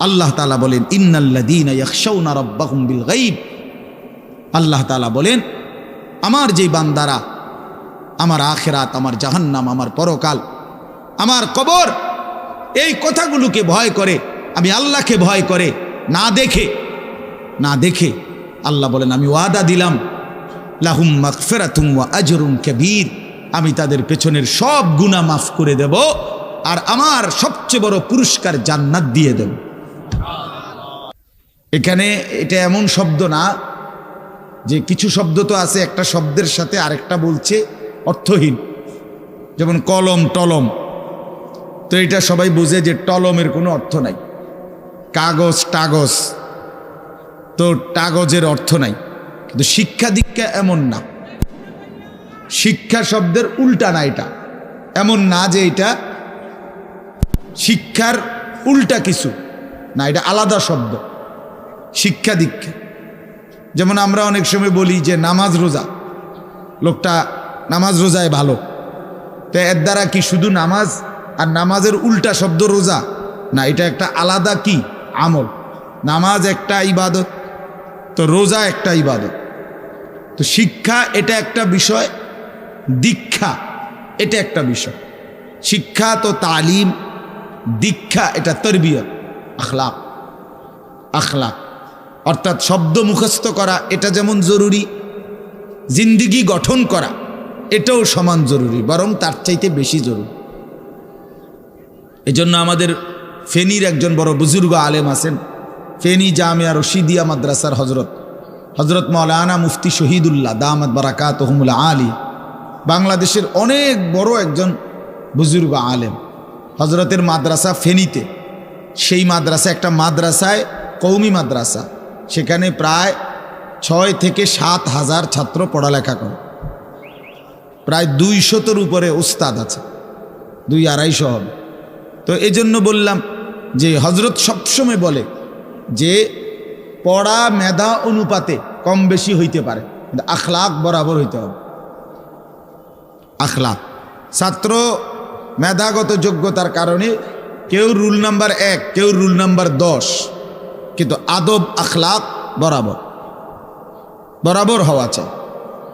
আল্লাহ তালা বলেন ইন্নাল্লাদিনা ইয়াখশাউনা রাব্বাহুম বিল গাইব আল্লাহ তালা বলেন, আমার যে বান্দারা, আমার আখেরাত, আমার জাহান্নাম, আমার পরকাল, আমার কবর, এই কথাগুলোকে ভয় করে, আমি আল্লাহকে ভয় করে, না দেখে না দেখে আল্লাহ বলেন, আমি ওয়াদা দিলাম, লাহুম মাগফিরাতুম ওয়া আজরুম কবীর, আমি তাদের পেছনের সব গুনাহ মাফ করে দেব, আর আমার সবচেয়ে বড় পুরস্কার জান্নাত দিয়ে দেব। এখানে এটা এমন শব্দ না যে কিছু শব্দ তো আছে, একটা শব্দের সাথে আরেকটা বলছে অর্থহীন। যেমন কলম, টলম। তো এটা সবাই বুঝে যে টলমের কোনো অর্থ নাই। কাগজ, টাগজ। তো টাগজের অর্থ নাই। কিন্তু শিক্ষা দীক্ষা এমন না। শিক্ষা শব্দের উল্টা না এটা। এমন না যে এটা শিক্ষার উল্টা কিছু না, এটা আলাদা শব্দ। শিক্ষা দীক্ষা যেমন আমরা অনেক সময় বলি যে নামাজ রোজা। লোকটা নামাজ রোজায় ভালো। তো এর দ্বারা কি শুধু নামাজ আর নামাজের উল্টা শব্দ রোজা? না, এটা একটা আলাদা কি? আমল। নামাজ একটা ইবাদত, তো রোজা একটা ইবাদত। তো শিক্ষা এটা একটা বিষয়, দীক্ষা এটা একটা বিষয়। শিক্ষা তো তালিম, দীক্ষা এটা তরবিয়ত, আখলাক আখলাক। অর্থাৎ শব্দ মুখস্থ করা, এটা যেমন জরুরি, জিন্দিগি গঠন করা, এটাও সমান জরুরি, বরং তার চাইতে বেশি জরুরি। এজন্য আমাদের ফেনীর একজন বড় বুজুর্গ আলেম আছেন, ফেনী জামিয়া রশিদিয়া মাদ্রাসার হজরত হজরত মৌলানা মুফতি শহীদুল্লাহ দামাদ বারাকাত হমুল্লা আলী, বাংলাদেশের অনেক বড় একজন বুজুর্গ আলেম। হজরতের মাদ্রাসা ফেনীতে, সেই মাদ্রাসা একটা মাদ্রাসায় কৌমি মাদ্রাসা। সেখানে প্রায় ছয় থেকে সাত হাজার ছাত্র পড়ালেখা করে। প্রায় দুই শতর উপরে উস্তাদ আছে, দুই আড়াইশো হবে। তো এই জন্য বললাম যে হজরত সবসময় বলে যে পড়া মেধা অনুপাতে কম বেশি হইতে পারে, কিন্তু আখলাক বরাবর হইতে হবে। আখলাক। ছাত্র মেধাগত যোগ্যতার কারণে কেউ রুল নাম্বার এক, কেউ রুল নাম্বার দশ কিন্তু আদব, আখলাক বরাবর। বরাবর হওয়া চাই।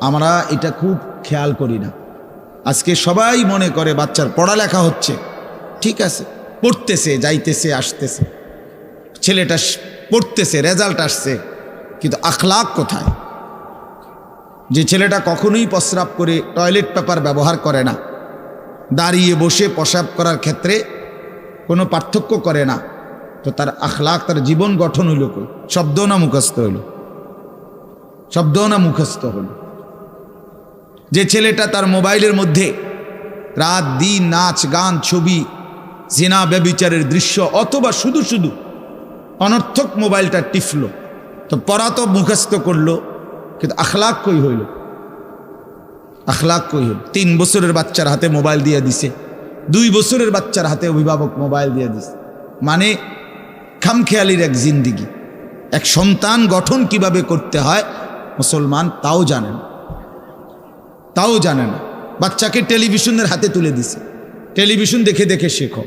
আমরা এটা খুব খেয়াল করি না। আজকে সবাই মনে করে বাচ্চার পড়ালেখা হচ্ছে। ঠিক আছে, পড়তেছে, যাইতেছে, আসতেছে। ছেলেটা পড়তেছে, রেজাল্ট আসছে, কিন্তু আখলাক কোথায়? যে ছেলেটা কখনোই প্রস্রাব করে টয়লেট পেপার ব্যবহার করে না। দাঁড়িয়ে বসে প্রসাব করার ক্ষেত্রে কোনো পার্থক্য করে না। তো তার আখলাক, তার জীবন গঠন হইল কই? শব্দও না মুখস্থ হইল। শব্দও না মুখস্থ হইল। যে ছেলেটা তার মোবাইলের মধ্যে রাত, দিন, নাচ, গান, ছবি, জিনা, ব্যবিচারের দৃশ্য অথবা শুধু শুধু অনর্থক মোবাইলটা টিফলো, তো পড়া তো মুখস্থ করল, কিন্তু আখলাক কই হইল? আখলাক কই হইল? তিন বছরের বাচ্চার হাতে মোবাইল দিয়ে দিছে, দুই বছরের বাচ্চার হাতে অভিভাবক মোবাইল দিয়ে দিছে। মানে খামখেয়ালির এক জিন্দিগি। এক সন্তান গঠন কীভাবে করতে হয়, মুসলমান তাও জানেন তাও জানে না। বাচ্চাকে টেলিভিশনের হাতে তুলে দিছে। টেলিভিশন দেখে দেখে শেখো।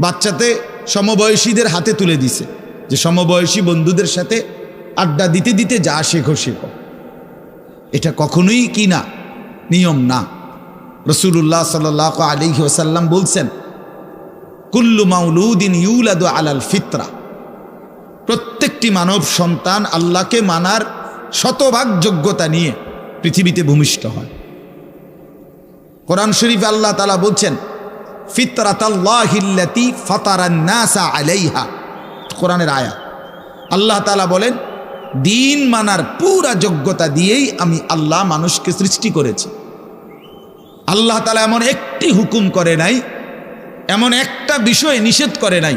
বাচ্চাতে সমবয়সীদের হাতে তুলে দিছে যে সমবয়সী বন্ধুদের সাথে আড্ডা দিতে দিতে যা শেখো শেখো। এটা কখনোই কি না? নিয়ম না। রসুল্লাহ সাল আলী ওসাল্লাম বলছেন, কুল্লু মাউলুদিন ইউলাদু আলাল ফিতরা। প্রত্যেকটি মানব সন্তান আল্লাহকে মানার শতভাগ যোগ্যতা নিয়ে পৃথিবীতে ভূমিষ্ঠ হয়। কোরআন শরীফ আল্লাহ তালা বলছেন, ফিতরাতাল্লাহিল্লাতি ফাতারান্নাসা আলাইহা। কোরআনের আয়া আল্লাহ তালা বলেন, দিন মানার পুরা যোগ্যতা দিয়েই আমি আল্লাহ মানুষকে সৃষ্টি করেছি। আল্লাহ তালা এমন একটি হুকুম করে নাই, এমন একটা বিষয় নিষেধ করে নাই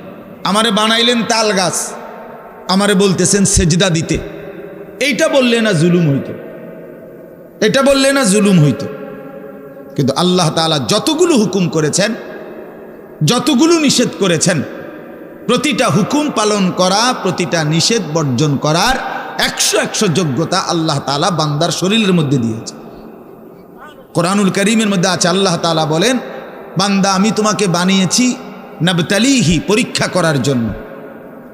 আমারে বানাইলেন তাল গাছ, আমারে বলতেছেন সেজদা দিতে। এইটা বললে না জুলুম হইতো। এটা বললে না জুলুম হইতো। কিন্তু আল্লাহ তালা যতগুলো হুকুম করেছেন, যতগুলো নিষেধ করেছেন, প্রতিটা হুকুম পালন করা, প্রতিটা নিষেধ বর্জন করার একশো একশো যোগ্যতা আল্লাহ তালা বান্দার শরীরের মধ্যে দিয়েছে। কোরআনুল করিমের মধ্যে আছে, আল্লাহ তালা বলেন, বান্দা আমি তোমাকে বানিয়েছি নবতালিহি, পরীক্ষা করার জন্য।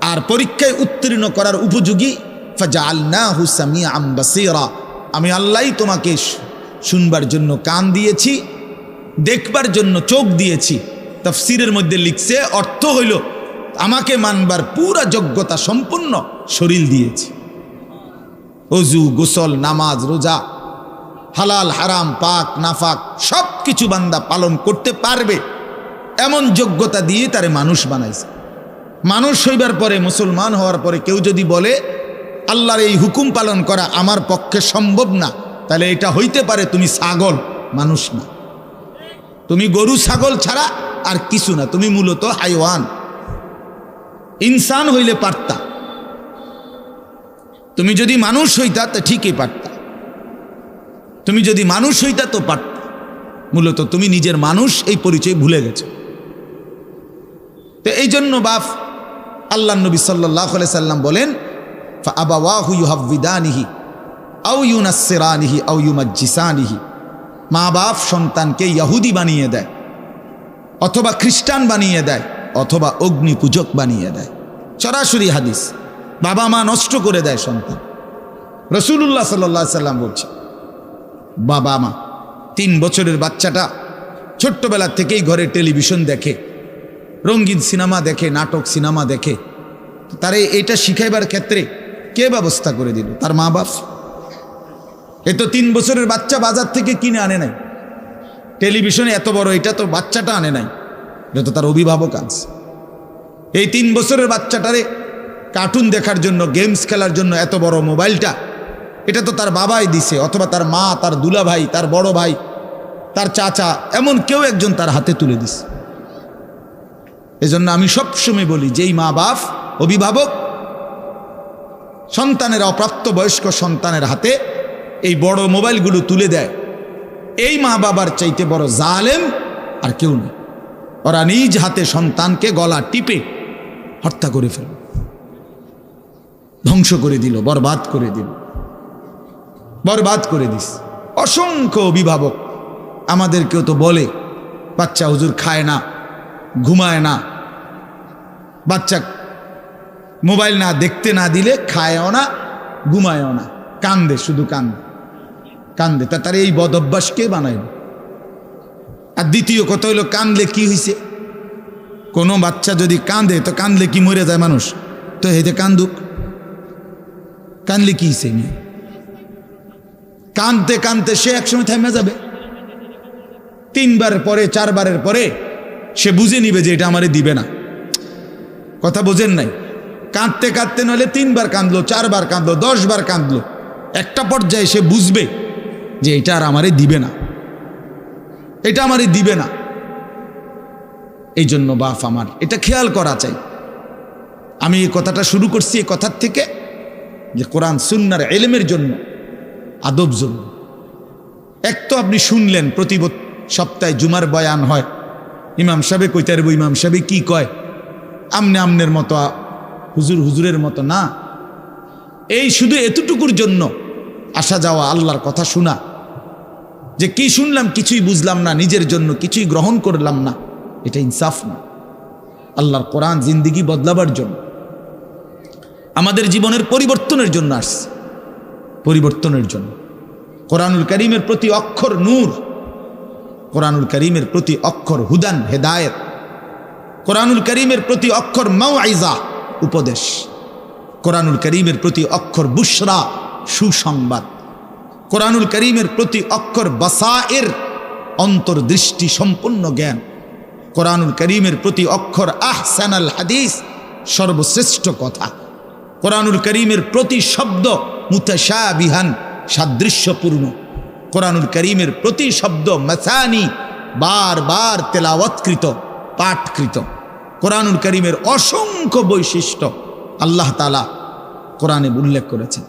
আর পরীক্ষায় উত্তীর্ণ করার উপযোগী ফাজা আল্লাহ হুসামি আম্বাসিরা আমি আল্লাহ তোমাকে শুনবার জন্য কান দিয়েছি, দেখবার জন্য চোখ দিয়েছি। তফসিরের মধ্যে লিখছে, অর্থ হইল, আমাকে মানবার পুরা যোগ্যতা সম্পূর্ণ শরীর দিয়েছি। অজু, গোসল, নামাজ, রোজা, হালাল, হারাম, পাক, নাফাক সব কিছু বান্দা পালন করতে পারবে। এমন যোগ্যতা দিয়ে তারে মানুষ বানাইছে। মানুষ হইবার পরে, মুসলমান হওয়ার পরে কেউ যদি বলে, আল্লাহর এই হুকুম পালন করা আমার পক্ষে সম্ভব না, তাহলে এটা হইতে পারে তুমি ছাগল, মানুষ না। তুমি গরু, ছাগল ছাড়া আর কিছু না, তুমি মূলত হাইওয়ান। ইনসান হইলে পারতা। তুমি যদি মানুষ হইতা, তা ঠিকই পারতা। তুমি যদি মানুষ হইতা, তো পারতা। মূলত তুমি নিজের মানুষ এই পরিচয় ভুলে গেছো। তো এই জন্য বাপ আল্লাহ নবী সাল্লাহ সাল্লাম বলেন আবাহু ইউহাবিদানিহি আউ ইউনাসেরানিহি আউ ইউমাজ্জিসানিহি। মা বাপ সন্তানকে ইয়াহুদি বানিয়ে দেয়, অথবা খ্রিস্টান বানিয়ে দেয়, অথবা অগ্নি পূজক বানিয়ে দেয়। সরাসরি হাদিস, বাবা মা নষ্ট করে দেয় সন্তান। রসুল্লাহ সাল্লা সাল্লাম বলছে, বাবা মা, তিন বছরের বাচ্চাটা ছোট্টবেলার থেকেই ঘরে টেলিভিশন দেখে রঙিন সিনেমা দেখে, নাটক সিনেমা দেখে। তারে এটা শিখাইবার ক্ষেত্রে কে ব্যবস্থা করে দিল? তার মা বাপ? এ তো তিন বছরের বাচ্চা বাজার থেকে কিনে আনে নাই। টেলিভিশনে এত বড়, এটা তো বাচ্চাটা আনে নাই। এটা তো তার অভিভাবক আছে এই তিন বছরের বাচ্চাটারে কার্টুন দেখার জন্য, গেমস খেলার জন্য এত বড় মোবাইলটা, এটা তো তার বাবাই দিছে, অথবা তার মা, তার দুলা ভাই তার বড় ভাই, তার চাচা, এমন কেউ একজন তার হাতে তুলে দিছে। এজন্য আমি সবসময় বলি, যেই মা বাপ, অভিভাবক, সন্তানের অপ্রাপ্ত বয়স্ক সন্তানের হাতে এই বড় মোবাইলগুলো তুলে দেয়, এই মা বাবার চাইতে বড় জালেম আর কেউ নেই। ওরা নিজ হাতে সন্তানকে গলা টিপে হত্যা করে ফেল ধ্বংস করে দিল, বরবাদ করে দিল, বরবাদ করে দিস। অসংখ্য অভিভাবক আমাদেরকেও তো বলে, বাচ্চা হুজুর খায় না। ঘুমায় না। বাচ্চা মোবাইল না দেখতে না দিলে খায়ও না, ঘুমায়ও না। কান্দে, শুধু কান্দে। কান্দে। তা তার এই বদ অভ্যাস কে বানাইল? আর দ্বিতীয় কথা হইল, কান্দলে কি হয়েছে কোনো বাচ্চা যদি কাঁদে তো কান্দলে কি মরে যায় মানুষ? তো হেতে কান্দুক। কান্দলে কি সে নিয়ে কানতে কানতে সে একসময় থেমে যাবে। তিনবার পরে, চারবারের পরে সে বুঝে নিবে যে এটা আমারে দিবে না। কথা বোঝেন নাই? কাঁদতে কাঁদতে নলে তিনবার কাঁদলো, চারবার কাঁদলো, দশবার কাঁদলো। একটা পর্যায়ে সে বুঝবে যে এটা আর আমারে দিবে না। এটা আমারে দিবে না। এই জন্য বাপ আমার, এটা খেয়াল করা চাই। আমি এই কথাটা শুরু করছি এই কথার থেকে যে কোরআন সুন্নার এলেমের জন্য, আদব জন্য। এক তো আপনি শুনলেন, প্রতি সপ্তাহে জুমার বয়ান হয়। ইমাম সাহেব কইতে পারব, ইমাম সাহেব কি কয়? আমনে আমনের মতো, হুজুর হুজুরের মতো না। এই শুধু এতটুকুর জন্য আসা যাওয়া আল্লাহর কথা শোনা। যে কি শুনলাম কিছুই বুঝলাম না, নিজের জন্য কিছুই গ্রহণ করলাম না। এটা ইনসাফ না। আল্লাহর কোরআন জিন্দিগি বদলাবার জন্য, আমাদের জীবনের পরিবর্তনের জন্য আসছে। পরিবর্তনের জন্য। কোরআনুল করিমের প্রতি অক্ষর নূর। কোরআনুল করিমের প্রতি অক্ষর হুদান, হেদায়েত। কোরআনুল করিমের প্রতি অক্ষর মাও আইজা উপদেশ। কোরআনুল করিমের প্রতি অক্ষর বুসরা সুসংবাদ। কোরআনুল করিমের প্রতি অক্ষর বাসায়ের, অন্তর্দৃষ্টি সম্পূর্ণ জ্ঞান। কোরআনুল করিমের প্রতি অক্ষর আহসানাল হাদিস, সর্বশ্রেষ্ঠ কথা। কোরআনুল করিমের প্রতি শব্দ মুতাশা বিহান সাদৃশ্যপূর্ণ। কোরআনুল করিমের প্রতি শব্দ মাসানি বারবার তেলাওয়াতকৃত, পাঠকৃত। কোরআনুল করিমের অসংখ্য বৈশিষ্ট্য আল্লাহ তালা কোরআনে উল্লেখ করেছেন।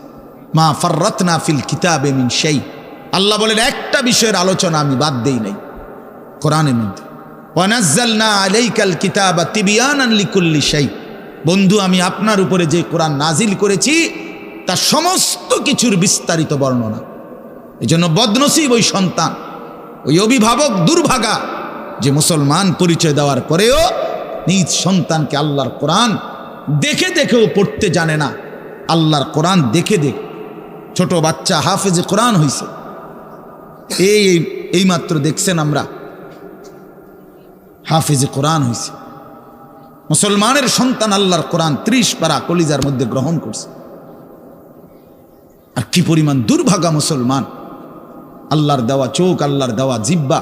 মা ফররতনা ফিল কিতাবে মিন সেই আল্লাহ বলেন, একটা বিষয়ের আলোচনা আমি বাদ দেই নাই কোরআনের মধ্যে। ওয়ানাজ্জালনা আলাইকাল কিতাবা তিবিয়ানান লিকুল্লি সেই বন্ধু, আমি আপনার উপরে যে কোরআন নাজিল করেছি, তার সমস্ত কিছুর বিস্তারিত বর্ণনা। এই জন্য বদনসিব ওই সন্তান, ওই অভিভাবক দুর্ভাগা যে মুসলমান পরিচয় দেওয়ার পরেও নিজ সন্তানকে আল্লাহর কোরআন দেখে দেখেও পড়তে জানে না। আল্লাহর কোরআন দেখে দেখ। ছোট বাচ্চা হাফেজে কোরআন হইছে। এই, এই- এইমাত্র দেখছেন আমরা। হাফেজে কোরআন হয়েছে মুসলমানের সন্তান আল্লাহর কোরআন ত্রিশ পারা কলিজার মধ্যে গ্রহণ করছে। আর কি পরিমাণ দুর্ভাগা মুসলমান। আল্লাহর দেওয়া চোখ, আল্লাহর দেওয়া জিব্বা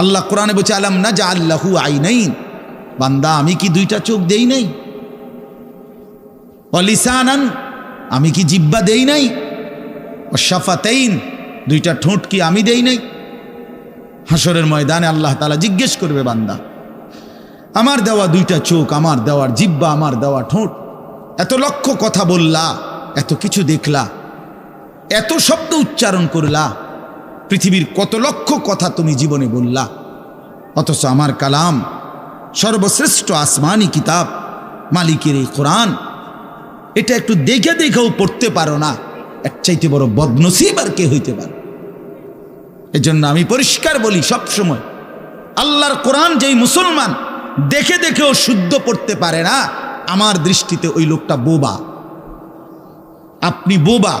আল্লাহ কোরআনে বলছে, আলাম না যা আল্লাহু আই নাই বান্দা, আমি কি দুইটা চোখ দেই নাই? অলিসানান আমি কি জিব্বা দেই নাই? অশাফাতাইন দুইটা ঠোঁট কি আমি দেই নাই? হাসরের ময়দানে আল্লাহ তালা জিজ্ঞেস করবে বান্দা, আমার দেওয়া দুইটা চোখ, আমার দেওয়ার জিব্বা আমার দেওয়া ঠোঁট, এত লক্ষ কথা বললা, এত কিছু দেখলা এত শব্দ উচ্চারণ করলা। পৃথিবীর কত লক্ষ কথা তুমি জীবনে বললা। অথচ আমার কালাম সর্বশ্রেষ্ঠ আসমানি কিতাব, মালিকের এই কোরআন। এটা একটু দেখে দেখেও পড়তে পারো না। এক চাইতে বড় বদনসিব আর কে হইতে পারে? এজন্য আমি পরিষ্কার বলি সব সময়, আল্লাহর কোরআন যেই মুসলমান দেখে দেখেও শুদ্ধ পড়তে পারে না, আমার দৃষ্টিতে ওই লোকটা বোবা। আপনি বোবা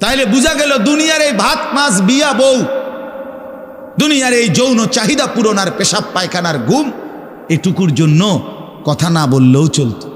তাইলে বুঝা গেল দুনিয়ার এই ভাত, মাছ, বিয়া, বউ, দুনিয়ার এই যৌন চাহিদা পূরণ আর পেশাব, পায়খানার ঘুম, এটুকুর জন্য কথা না বললেও চলতো।